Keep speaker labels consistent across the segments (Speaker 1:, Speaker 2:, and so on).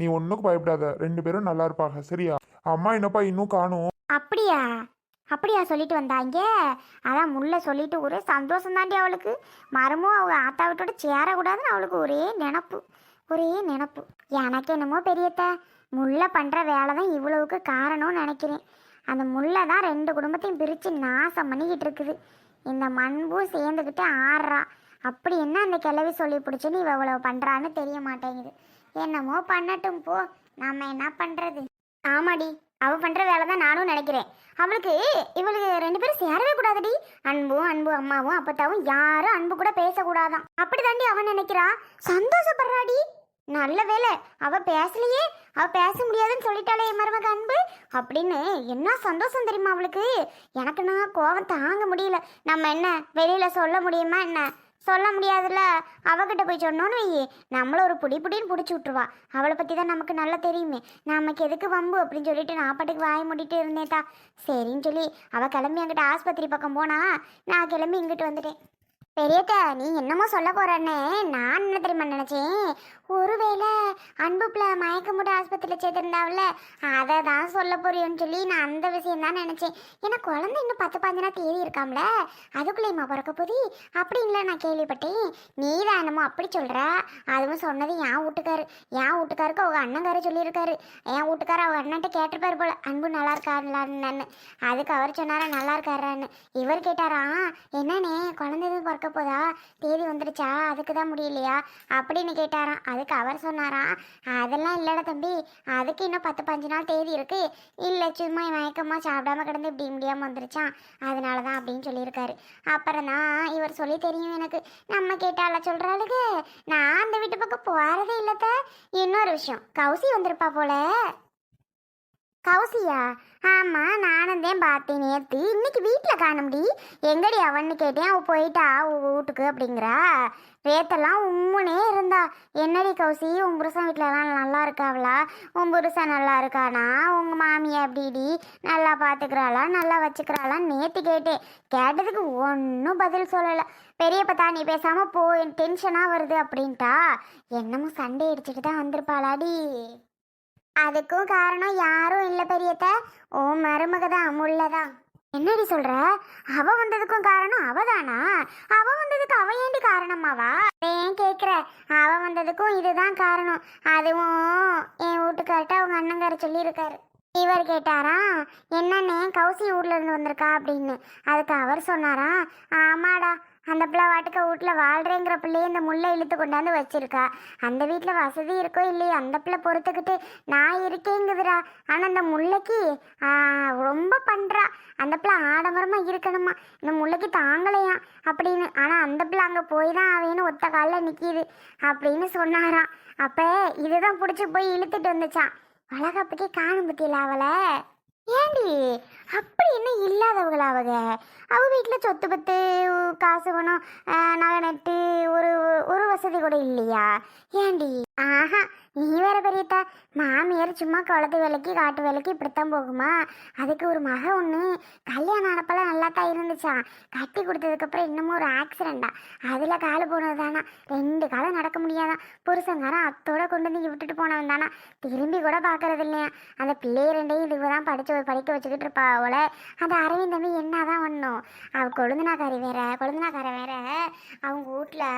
Speaker 1: நீ ஒன்றுக்கு பயப்படாத. ரெண்டு பேரும் நல்லா இருப்பாங்க. சரியா? அம்மா என்னப்பா இன்னும் காணும்?
Speaker 2: அப்படியா? அப்படியா சொல்லிட்டு வந்தாங்க. அதான் முல்லை சொல்லிட்டு ஒரே சந்தோஷம் தாண்டி அவளுக்கு. மரமும் அவங்க ஆத்தா விட்டோட சேரக்கூடாதுன்னு அவளுக்கு ஒரே நினப்பு. ஒரே நினப்பு. எனக்கு என்னமோ பெரியத்த. முல்லை பண்ணுற வேலை தான் இவ்வளவுக்கு காரணம்னு நினைக்கிறேன். அந்த முல்லை தான் ரெண்டு குடும்பத்தையும் பிரித்து நாசம் பண்ணிக்கிட்டு இருக்குது. இந்த மண்பும் சேர்ந்துக்கிட்டு ஆடுறா அப்படி என்ன அந்த கிளவி சொல்லி பிடிச்சின்னு இவ இவ்வளோ பண்ணுறான்னு தெரிய மாட்டேங்குது. என்னமோ பண்ணட்டும் போ. நம்ம என்ன பண்ணுறது ஆமாடி அவ பண்ற வேலை தான் நானும் நினைக்கிறேன். அவளுக்கு இவளுக்கு ரெண்டு பேரும் சேரவே கூடாதுடி. அன்பும் அன்பு அம்மாவும் அப்பத்தாவும் யாரும் அன்பு கூட பேசக்கூடாதான். அப்படி தாண்டி அவன் நினைக்கிறா. சந்தோஷப்படுறாடி. நல்ல வேலை அவ பேசலையே. அவ பேச முடியாதுன்னு சொல்லிட்டாளே என் மருமக அன்பு. அப்படின்னு என்ன சந்தோஷம் தெரியுமா அவளுக்கு? எனக்கு நான் கோவம் தாங்க முடியல. நம்ம என்ன வெளியில சொல்ல முடியுமா என்ன? சொல்ல முடியாதுல்ல? அவகிட்ட போய் சொன்னோன்னு வையே. நம்மள ஒரு புடி புடின்னு பிடிச்சி விட்டுருவா. அவளை பற்றி தான் நமக்கு நல்லா தெரியுமே. நமக்கு எதுக்கு வம்பு அப்படின்னு சொல்லிட்டு நான் பாட்டுக்கு வாய் மூடிட்டு இருந்தேதா சரின்னு சொல்லி அவள் கிளம்பி அங்கிட்ட ஆஸ்பத்திரி பக்கம் போனா நான் கிளம்பி இங்கிட்டு வந்துட்டேன். பெரியக்கா நீ என்னமோ சொல்ல போறன்னு. நான் என்ன தெரியுமா நினைச்சேன்? ஒருவேளை அன்பு பிள்ளை ஆஸ்பத்திரியில் சேர்த்துருந்தாவில்ல அதை தான் சொல்ல போறியோன்னு சொல்லி நான் அந்த விஷயம் தான் நினைச்சேன். ஏன்னா குழந்தை இன்னும் பத்து பாஞ்சு தேதி இருக்காம்ல. அதுக்குள்ளேயுமா பிறக்க போதி அப்படின்ல நான் கேள்விப்பட்டேன். நீ தான் என்னமோ அப்படி சொல்ற. அதுவும் சொன்னது என் வீட்டுக்காரு. என் வீட்டுக்காருக்கு அவங்க அண்ணங்காரு சொல்லியிருக்காரு. என் வீட்டுக்கார அவங்க அண்ணன்ட்ட கேட்டிருப்பாரு போல. அன்பு நல்லா இருக்காருலான்னு அதுக்கு அவர் சொன்னாரா நல்லா இருக்காரான்னு. இவர் கேட்டாரா என்னன்னே குழந்தை பிறக்க போதா? தேதி வந்துடுச்சா அதுக்கு தான் முடியலையா? அப்படின்னு கேட்டாராம். அதுக்கு அவர் சொன்னாராம். அதெல்லாம் இல்லைடா தம்பி. அதுக்கு இன்னும் பத்து பஞ்சு நாள் தேதி இருக்கு. இல்லை சும்மா மயக்கமாக சாப்பிடாம கிடந்து இப்படி முடியாமல் வந்துருச்சான் அதனால தான் அப்படின்னு சொல்லியிருக்காரு. அப்புறம் தான் இவர் சொல்லி தெரியும் எனக்கு. நம்ம கேட்டால சொல்கிறாளுக்கு நான் அந்த வீட்டு பக்கம் போகிறதே இல்லைத்த இன்னொரு விஷயம். கௌசி வந்திருப்பா போல. கௌசியா? ஆமா நானும் தான் பார்த்தேன் நேற்று இன்னைக்கு வீட்டில் காணும்டி. எங்கடி அவன்னு கேட்டேன். அவள் போயிட்டா வீட்டுக்கு அப்படிங்கிறா. ரேத்தெல்லாம் உம்முனே இருந்தா. என்னடி கௌசி உன் புருஷன் வீட்டிலலாம் நல்லா இருக்காவளா? உன் புருஷன் நல்லா இருக்கானா? உங்கள் மாமியா அப்படிடி நல்லா பார்த்துக்கிறாளா நல்லா வச்சுக்கிறாளா? நேற்று கேட்டேன். கேட்டதுக்கு ஒன்றும் பதில் சொல்லலை. பெரியப்பத்தா நீ பேசாமல் போ. டென்ஷனாக வருது அப்படின்ட்டா. என்னமோ சண்டை அடிச்சுட்டு தான் வந்திருப்பாளாடி. அதுக்கும் காரணம் யாரும் இல்லை பெரியத்த. ஓ மருமக தான் முள்ளதான் என்னடி சொல்ற? அவ வந்ததுக்கும் காரணம் அவதானா? அவ வந்ததுக்கு அவ ஏண்டி காரணமாவா? ஏன் கேக்குற. அவ வந்ததுக்கும் இதுதான் காரணம். அதுவும் என் வீட்டுக்கார்ட்ட அவங்க அண்ணங்கார சொல்லியிருக்காரு. இவர் கேட்டாரா என்னன்னு கௌசி ஊர்ல இருந்து வந்திருக்கா? அப்படின்னு. அதுக்கு அவர் சொன்னாரா ஆமாடா அந்த பிள்ளை வாட்டுக்க வீட்டில் வாழ்கிறேங்கிற பிள்ளையே இந்த முல்லை இழுத்து கொண்டாந்து வச்சிருக்கா. அந்த வீட்டில் வசதி இருக்கோ இல்லையோ அந்த பிள்ளை பொறுத்துக்கிட்டு நான் இருக்கேங்குதுடா. ஆனால் அந்த முல்லைக்கு ரொம்ப பண்ணுறா அந்த பிள்ளை ஆடம்பரமாக இருக்கணுமா? இந்த முல்லைக்கு தாங்கலையா? அப்படின்னு. ஆனால் அந்த பிள்ளை அங்கே போய் தான் ஆவேன்னு ஒத்த காலில் நிற்கிது அப்படின்னு சொன்னாராம். அப்போ இதுதான் பிடிச்சி போய் இழுத்துட்டு வந்துச்சான் வளகாப்புக்கே காணும் பத்தியில அவளை. ஏண்டி? அப்படி என்ன இல்லாதவங்களா அவ வீட்டில் சொத்து பத்து காசு பணம் நகை நட்டு ஒரு ஒரு வசதி கூட இல்லையா? ஏண்டி? ஆஹா நீ வேற பெரியத்தா. மாமியார் சும்மா குளத்து வேலைக்கு காட்டு வேலைக்கு இப்படித்தான் போகுமா? அதுக்கு ஒரு மக ஒன்று கல்யாணம் ஆனப்பெல்லாம் நல்லா தான் இருந்துச்சா? கட்டி கொடுத்ததுக்கப்புறம் இன்னமும் ஒரு ஆக்சிடெண்டா அதில் காலு போனது தானா ரெண்டு காலம் நடக்க முடியாதான் புருஷங்காரன் அத்தோட கொண்டு வந்து விட்டுட்டு போனவன் தானா திரும்பி கூட பார்க்கறது இல்லையா? அந்த பிள்ளைய ரெண்டையும் இதுக்கு தான் படிச்சு படிக்க வச்சுக்கிட்டு இருப்பா அவளை. அந்த அரவிந்த் தம்பி என்னதான் ஒன்றும் அவ கொழுந்தனாக்காரி வேற கொழுந்தனாக்காரன் வேற. அவங்க வீட்டில்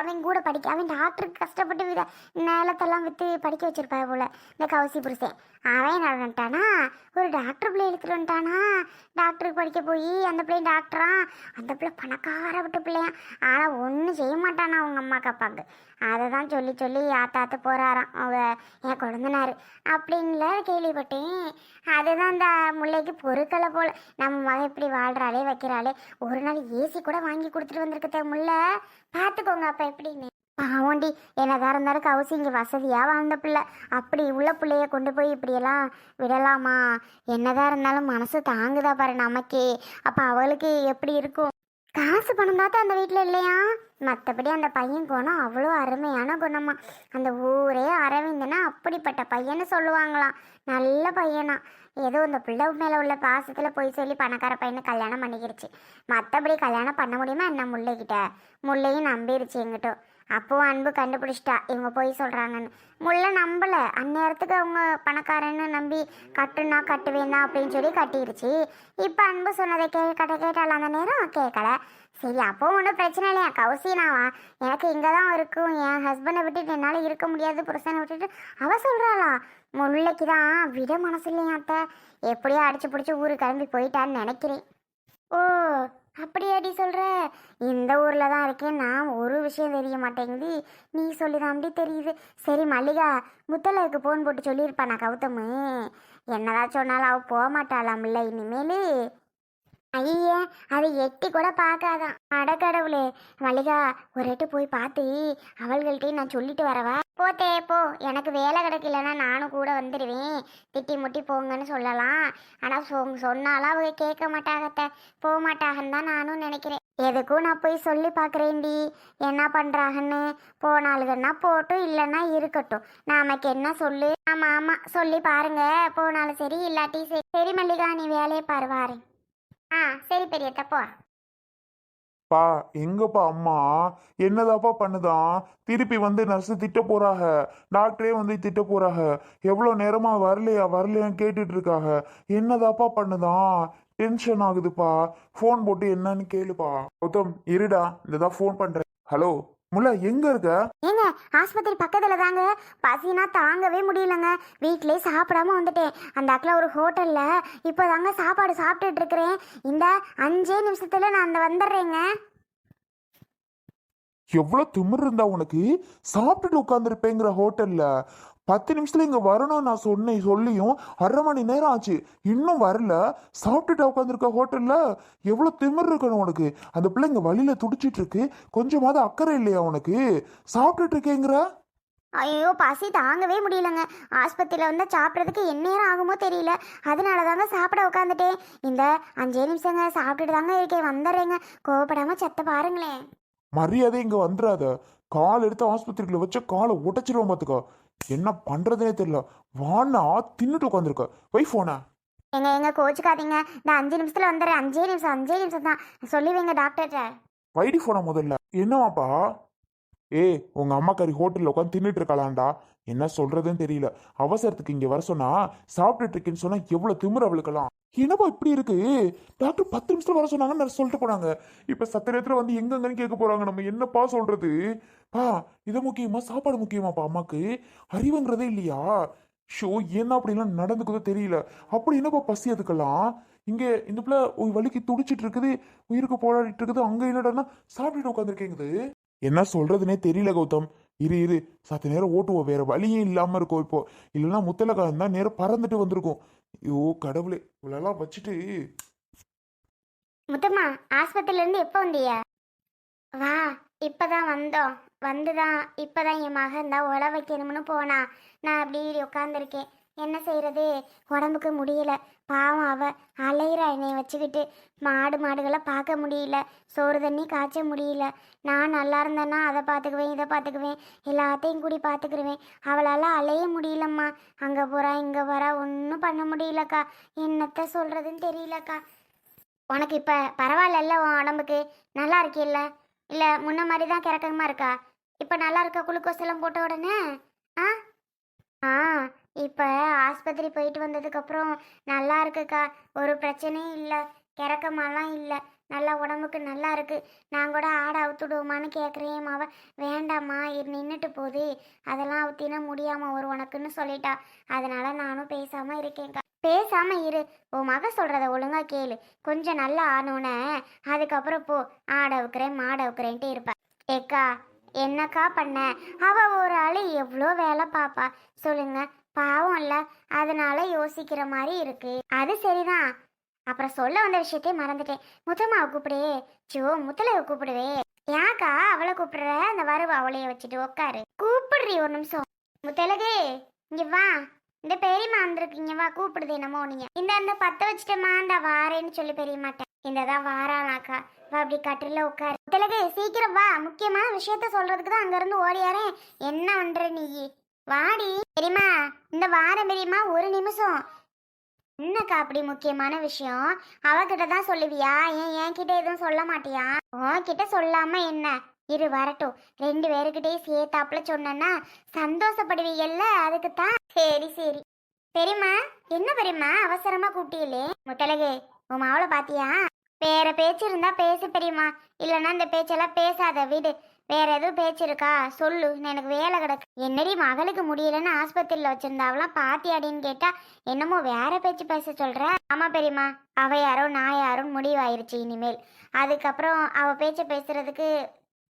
Speaker 2: அவன் கூட படிக்க அவன் டாக்டருக்கு கஷ்டப்பட்டு வித நிலத்தெல்லாம் விற்று படிக்க வச்சிருப்பா போல. இந்த கவசி புருஷன். அவன் என்ன ஒரு டாக்டர் பிள்ளை எடுத்துட்டு வந்துட்டானா. டாக்டருக்கு படிக்க போய் அந்த பிள்ளை டாக்டரா அந்த பிள்ளை பணக்கார விட்டு பிள்ளையா. ஆனால் ஒன்றும் செய்ய மாட்டானா அவங்க அம்மா அப்பாவுக்கு. அதை தான் சொல்லி சொல்லி ஆத்தாத்து போகிறாராம் அவங்க என் கொழுந்தனார் அப்படின்ல கேள்விப்பட்டேன். அதுதான் அந்த முல்லைக்கு பொருட்களை போல. நம்ம மகன் இப்படி வாழ்கிறாளே வைக்கிறாளே. ஒரு நாள் ஏசி கூட வாங்கி கொடுத்துட்டு வந்திருக்கத முல்லை. பார்த்துக்கோங்க அப்போ எப்படின்னு. பாவண்டி என்னதான் இருந்தாலும் கவுசி இங்கே வசதியாக வாழ்ந்த பிள்ளை. அப்படி உள்ள பிள்ளைய கொண்டு போய் இப்படியெல்லாம் விடலாமா? என்னதான் இருந்தாலும் மனசு தாங்குதா பாரு நமக்கே. அப்போ அவளுக்கு எப்படி இருக்கும்? காசு பணம் பார்த்தா அந்த வீட்டில் இல்லையா? மற்றபடி அந்த பையன் குணம் அவ்வளோ அருமையான குணமா. அந்த ஊரே அரவிந்தனா அப்படிப்பட்ட பையன்னு சொல்லுவாங்களாம். நல்ல பையனா. ஏதோ இந்த பிள்ளை மேலே உள்ள பாசத்தில் போய் சொல்லி பணக்கார பையனை கல்யாணம் பண்ணிக்கிடுச்சு மற்றபடி கல்யாணம் பண்ண முடியுமா என்ன முல்லைக்கிட்ட முல்லையும் நம்பிடுச்சு எங்கிட்ட. அப்போ அன்பு கண்டுபிடிச்சிட்டா. இவங்க போய் சொல்கிறாங்கன்னு முல்லை நம்பலை. அந்நேரத்துக்கு அவங்க பணக்காரன்னு நம்பி கட்டுனா கட்டுவேன் அப்படின்னு சொல்லி கட்டிடுச்சு இப்போ அன்பு சொன்னதை கே கட்ட கேட்டால அந்த நேரம் கேட்கல சரி அப்போ ஒன்றும் பிரச்சனை இல்லையா? கௌசினாவா? எனக்கு இங்கே தான் இருக்கும் என் ஹஸ்பண்டை விட்டுட்டு என்னால் இருக்க முடியாது. புருஷனை விட்டுட்டு. அவள் சொல்கிறாளா முல்லைக்கு தான் விட மனசு இல்லையா அத்தை? எப்படியோ அடிச்சு பிடிச்சி ஊருக்கு கிளம்பி போயிட்டான்னு நினைக்கிறேன். ஓ அப்படியாடி சொல்கிற இந்த ஊரில் தான் இருக்கேன். நான் ஒரு விஷயம் தெரிய மாட்டேங்குது. நீ சொல்லி தாண்டி தெரியுது. சரி மல்லிகா முத்தலருக்கு ஃபோன் போட்டு சொல்லியிருப்பா நான் கௌதமு? என்னதான் சொன்னாலும் அவள் போக மாட்டாளாம்ல இனிமேல். ஐயே அதை எட்டி கூட பார்க்காதான். அடக்கடவுளே மல்லிகா ஒரு எட்டு போய் பார்த்து அவள்கள்ட்டையும் நான் சொல்லிட்டு வரவா? போத்தே போ. எனக்கு வேலை கிடைக்கலன்னா நானும் கூட வந்துடுவேன் திட்டி முட்டி போங்கன்னு சொல்லலாம். ஆனால் சொ சொன்னாலும் அவங்க கேட்க மாட்டாகத்த. போக மாட்டாகன்னு தான் நானும் நினைக்கிறேன். எதுக்கும் நான் போய் சொல்லி பார்க்குறேன்டி. என்ன பண்ணுறாங்கன்னு போனாலுங்கன்னா போட்டும் இல்லைன்னா இருக்கட்டும். நாமக்கு என்ன சொல்லு? ஆமாம் ஆமாம் சொல்லி பாருங்க. போனாலும் சரி இல்லாட்டி சரி. சரி மல்லிகா நீ வேலையை பாரு ஆ சரி பெரியத்த போ.
Speaker 1: பா எங்கப்பா அம்மா? என்னதாப்பா பண்ணுதான் திருப்பி வந்து நர்ஸு திட்ட போறாக. டாக்டரே வந்து திட்ட போறாக. எவ்வளோ நேரமா வரலையா வரலையான்னு கேட்டுட்டு இருக்காக என்னதாப்பா பண்ணுதான் டென்ஷன் ஆகுதுப்பா. ஃபோன் போட்டு என்னன்னு கேளுப்பா. கௌதம் இருடா இந்ததான் ஃபோன் பண்றேன். ஹலோ முல்லை எங்க இருக்க?
Speaker 2: ஏங்க ஆஸ்பத்திரி பக்கத்தில் தாங்க. பசினா தாங்கவே முடியலங்க. வீட்டிலே சாப்பிடாம வந்துட்டேன். அந்த அக்கில் ஒரு ஹோட்டலில் இப்போ தாங்க சாப்பாடு சாப்பிட்டுட்டு இருக்கிறேன். இந்த அஞ்சே நிமிஷத்தில் நான் அந்த வந்துடுறேங்க.
Speaker 1: எவ்வளோ திமிரு இருந்தா உனக்கு? சாப்பிட்டுட்டு உட்காந்துருப்பேங்கிற ஹோட்டல்ல. பத்து நிமிஷத்துல இங்க வரணும் நான் சொன்னேன் சொல்லியும் அரை மணி நேரம் ஆச்சு. இன்னும் வரல. சாப்பிட்டுட்டு உட்காந்துருக்க ஹோட்டல்ல? எவ்வளோ திமிரு இருக்கணும் உனக்கு? அந்த பிள்ளை இங்க வழியில துடிச்சிட்டு இருக்கு. கொஞ்சமாவது அக்கறை இல்லையா உனக்கு? சாப்பிட்டுட்டு இருக்கேங்கிற?
Speaker 2: ஐயோ பசி தாங்கவே முடியலங்க. ஆஸ்பத்திரியில் வந்து சாப்பிட்றதுக்கு என்ன நேரம் ஆகுமோ தெரியல. அதனால தாங்க சாப்பிட உட்காந்துட்டேன் இந்த அஞ்சே நிமிஷங்க சாப்பிட்டுட்டு தாங்க இருக்கேன். வந்துடுறேங்க. கோவப்படாமல் செத்த பாருங்களேன்.
Speaker 1: மரியாதை இங்க வந்துடாத கால் எடுத்து ஆஸ்பத்திரிக்குள்ள வச்ச காலை உடைச்சிருவோம் பார்த்துக்கோ என்ன பண்றதுனே தெரியல. வானா தின்னுட்டு உட்காந்துருக்க போய் போன
Speaker 2: எங்க எங்க கோச்சுக்காதீங்க. இந்த அஞ்சு நிமிஷத்தில் வந்துடுறேன். அஞ்சே நிமிஷம் அஞ்சே நிமிஷம் தான். சொல்லி வைங்க டாக்டர்கிட்ட
Speaker 1: வைடி போன முதல்ல. என்னவாப்பா? ஏய் உங்க அம்மா கறி ஹோட்டல்ல உட்காந்து தின்னுட்டு இருக்கலாம்டா என்ன சொல்றதுன்னு தெரியல. அவசரத்துக்கு இங்க வர சொன்னா சாப்பிட்டுட்டு இருக்கேன்னு சொன்னா எவ்வளவு திமிரு அவளுக்கெல்லாம். என்னப்பா இப்படி இருக்கு? டாக்டர் பத்து நிமிஷத்துல வர சொன்னாங்க நான் சொல்லிட்டு போனாங்க. இப்ப சத்த நேரத்துல வந்து எங்கெங்கன்னு கேட்க போறாங்க நம்ம. என்னப்பா சொல்றது? பா இதை முக்கியமா சாப்பாடு முக்கியமாப்பா அம்மாக்கு? அறிவுங்கிறதே இல்லையா? ஷோ என்ன அப்படிலாம் நடந்துக்குதோ தெரியல. அப்படி என்னப்பா பசி அதுக்கெல்லாம்? இங்க இந்த பிள்ளை ஒரு வலிக்கு துடிச்சிட்டு இருக்குது உயிருக்கு போராடிட்டு இருக்குது அங்க என்னடான்னா சாப்பிட்டுட்டு உட்காந்துருக்கேங்குது என்ன சொல்றதுனே தெரியல கௌதம். இரு இரு. சத்த நேரம் ஓட்டுவோம் வேற வழியும் இல்லாம இருக்கும் இப்போ. இல்லைன்னா முத்தலக்காரன் தான் நேரம் பறந்துட்டு வந்திருக்கும். ஐயோ கடவுளே. இவ்வளோலாம் வச்சுட்டு
Speaker 2: முத்தம்மா ஆஸ்பத்திரியிலேருந்து எப்போ வந்தீங்க? வா இப்போதான் வந்தோம். வந்துதான் இப்போதான் என் மகன் தான் உழ வைக்கணும்னு போனா. நான் அப்படி உட்காந்துருக்கேன் என்ன செய்கிறது உடம்புக்கு முடியல. பாவம் அவ. அலையிற என்னை வச்சுக்கிட்டு. மாடு மாடுகளை பார்க்க முடியல. சோறு தண்ணி காய்ச்ச முடியல. நான் நல்லா இருந்தேன்னா அதை பார்த்துக்குவேன் இதை பார்த்துக்குவேன். எல்லாத்தையும் கூடி பார்த்துக்கிருவேன். அவளால் அலைய முடியலம்மா. அங்கே போகிறா இங்கே போகிறா ஒன்றும் பண்ண முடியலக்கா. என்னத்த சொல்கிறதுன்னு தெரியலக்கா. உனக்கு இப்போ பரவாயில்லல்ல உன் உடம்புக்கு? நல்லா இருக்கில்ல இல்லை முன்ன மாதிரி தான் கிறக்கமாக இருக்கா? இப்போ நல்லா இருக்கா குளுக்கோஸ் எல்லாம் போட்ட உடனே? ஆ? ஆ. இப்போ ஆஸ்பத்திரி போயிட்டு வந்ததுக்கப்புறம் நல்லா இருக்குக்கா. ஒரு பிரச்சனையும் இல்லை. கிறக்கமாலாம் இல்லை. நல்லா உடம்புக்கு நல்லா இருக்கு. நான் கூட ஆடை அவுத்துடுவோமான்னு கேட்குறேன் மாவ. வேண்டாம்மா நின்றுட்டு போகுது அதெல்லாம் அவுத்தினா முடியாமல் ஒரு உனக்குன்னு சொல்லிட்டா. அதனால நானும் பேசாமல் இருக்கேன்க்கா. பேசாமல் இரு. உன் மக சொல்கிறத ஒழுங்கா கேளு. கொஞ்சம் நல்லா ஆனோன்னே அதுக்கப்புறம் போ. ஆடை வைக்கிறேன் மாடை வைக்கிறேன்ட்டு இருப்ப. ஏக்கா என்னக்கா பண்ண? அவ ஒரு ஆள் எவ்வளோ வேலை பாப்பா. சொல்லுங்க பாவம் இல்ல அதனால யோசிக்கிற மாதிரி இருக்கு. அது சரிதான். அப்புறம் சொல்ல வந்த விஷயத்தையே மறந்துட்டேன். முத்தம்மாவை கூப்பிடு. சோ முத்தலைவை கூப்பிடுவே. யாக்கா அவளை கூப்பிடுற? அந்த வரவு அவளைய வச்சுட்டு உட்காரு கூப்பிடுறீ ஒரு நிமிஷம். முத்தலகு இங்க வா. இந்த பெரியம்மா வந்திருக்கீங்க வா கூப்பிடுது என்னமோ நீங்க இந்த அந்த பத்த வச்சுட்டேம்மா இந்த வாரேன்னு சொல்லி பெரியமாட்டேன் இந்த தான் வாரானாக்கா வா அப்படி கட்டில உட்காரு முத்தலகு சீக்கிரம் வா. முக்கியமான விஷயத்த சொல்றதுக்கு தான் அங்க இருந்து ஓடியாரேன் என்ன பண்ற நீ வாடி. தெரியுமா இந்த வாரம் பெரியம்மா ஒரு நிமிஷம். என்னக்கா அப்படி முக்கியமான விஷயம்? அவகிட்ட தான் சொல்லுவியா? ஏன் என்கிட்ட எதுவும் சொல்ல மாட்டியா? உன்கிட்ட சொல்லாம என்ன? இரு வரட்டும். ரெண்டு பேருக்கிட்டே சேர்த்தாப்புல சொன்னேன்னா சந்தோஷப்படுவீங்கல்ல அதுக்கு தான் சரி சரி. பெரியம்மா என்ன பெரியம்மா அவசரமா கூட்டியலே முத்தலகு உன் மாவளை பாத்தியா? வேற பேச்சு இருந்தா பேசு பெரியம்மா. இல்லைன்னா இந்த பேச்செல்லாம் பேசாத வீடு. வேற எதுவும் பேச்சு இருக்கா? சொல்லு. எனக்கு வேலை கிடக்கு. என்னடி மகளுக்கு முடியலன்னு ஆஸ்பத்திரியில வச்சிருந்தாவெல்லாம் பாத்தியாடின்னு கேட்டா என்னமோ வேற பேச்சு பேச சொல்ற? ஆமா பெரியம்மா. அவ யாரோ நான் யாரும் முடிவாயிருச்சு இனிமேல். அதுக்கப்புறம் அவ பேச்ச பேசுறதுக்கு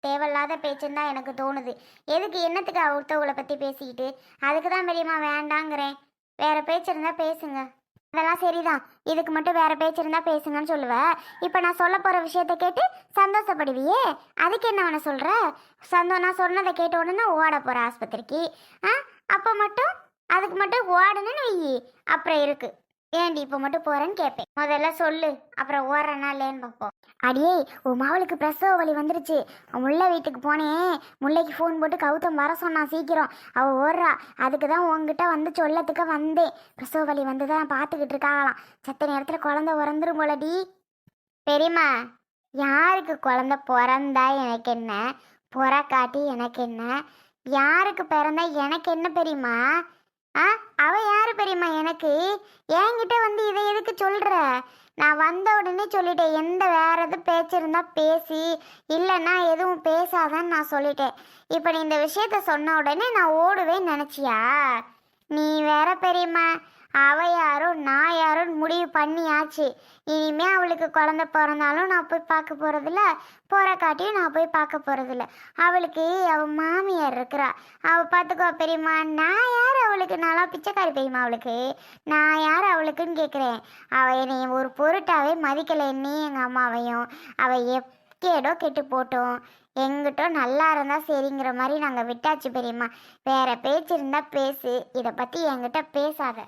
Speaker 2: தேவையில்லாத பேச்சுன்னு தான் எனக்கு தோணுது. எதுக்கு என்னத்துக்கு அவர்த்தவங்களை பத்தி பேசிக்கிட்டு? அதுக்கு தான் பெரியம்மா வேண்டாங்கிறேன். வேற பேச்சு இருந்தா பேசுங்க. அதெல்லாம் சரிதான். இதுக்கு மட்டும் வேற பேச்சு இருந்தா பேசுங்கன்னு சொல்லுவ. இப்போ நான் சொல்ல போற விஷயத்த கேட்டு சந்தோஷப்படுவியே? அதுக்கு என்ன அவனை சொல்ற? சந்தோ நான் சொன்னதை கேட்ட உடனே ஓட போற ஆஸ்பத்திரிக்கு. ஆ? அப்போ மட்டும் அதுக்கு மட்டும் ஓடணும்னு வை அப்புறம் இருக்கு. ஏன்டி இப்போ மட்டும் போறேன்னு கேட்பேன் முதல்ல சொல்லு அப்புறம் ஓடுறேனா இல்லைன்னு பார்ப்போம் அடியே உன் மாவளுக்கு பிரசவ வலி வந்துருச்சு. முல்லை வீட்டுக்கு போனேன். முல்லைக்கு ஃபோன் போட்டு கௌதம் வர சொன்னான் சீக்கிரம். அவள் ஓடுறா அதுக்கு தான் உங்ககிட்ட வந்து சொல்லத்துக்கு வந்தேன். பிரசவ வலி வந்து தான் பார்த்துக்கிட்டு இருக்காங்களாம். சத்த நேரத்தில் குழந்த உறந்துரும் போலடி பெரியம்மா யாருக்கு குழந்த பிறந்தா எனக்கு என்ன? புறக்காட்டி எனக்கு என்ன? யாருக்கு பிறந்தா எனக்கு என்ன பெரியம்மா? ஆ அவ யாரு பெரியம்மா எனக்கு? என்கிட்ட வந்து இதை எதுக்கு சொல்ற? நான் வந்த உடனே சொல்லிட்டேன் எந்த வேற எதுவும் பேச்சு இருந்தால் பேசி இல்லைன்னா எதுவும் பேசாதான்னு நான் சொல்லிட்டேன். இப்போ நீ இந்த விஷயத்த சொன்ன உடனே நான் ஓடுவேன்னு நினச்சியா? நீ வேற பெரியம்மா அவ யாரோ நான் யாரோன்னு முடிவு பண்ணியாச்சு. இனிமே அவளுக்கு குழந்த பிறந்தாலும் நான் போய் பார்க்க போறதில்ல. போற காட்டியும் நான் போய் பார்க்க போறதில்ல. அவளுக்கு அவ மாமியார் இருக்கிறா. அவ பார்த்துக்கோ பெரியம்மா நான் யார் அவளுக்கு? நல்லா பிச்சைக்காரி பெரியம்மா அவளுக்கு. நான் யார் அவளுக்குன்னு கேட்குறேன். அவ என்னை ஒரு பொருட்டாவே மதிக்கலை என்னையும் எங்கள் அம்மாவையும். அவ எக்கேடோ கெட்டு போட்டோம். எங்கிட்டோ நல்லா இருந்தால் சரிங்கிற மாதிரி நாங்கள் விட்டாச்சு பெரியம்மா. வேற பேச்சு இருந்தால் பேசு. இதை பற்றி என்கிட்ட பேசாத.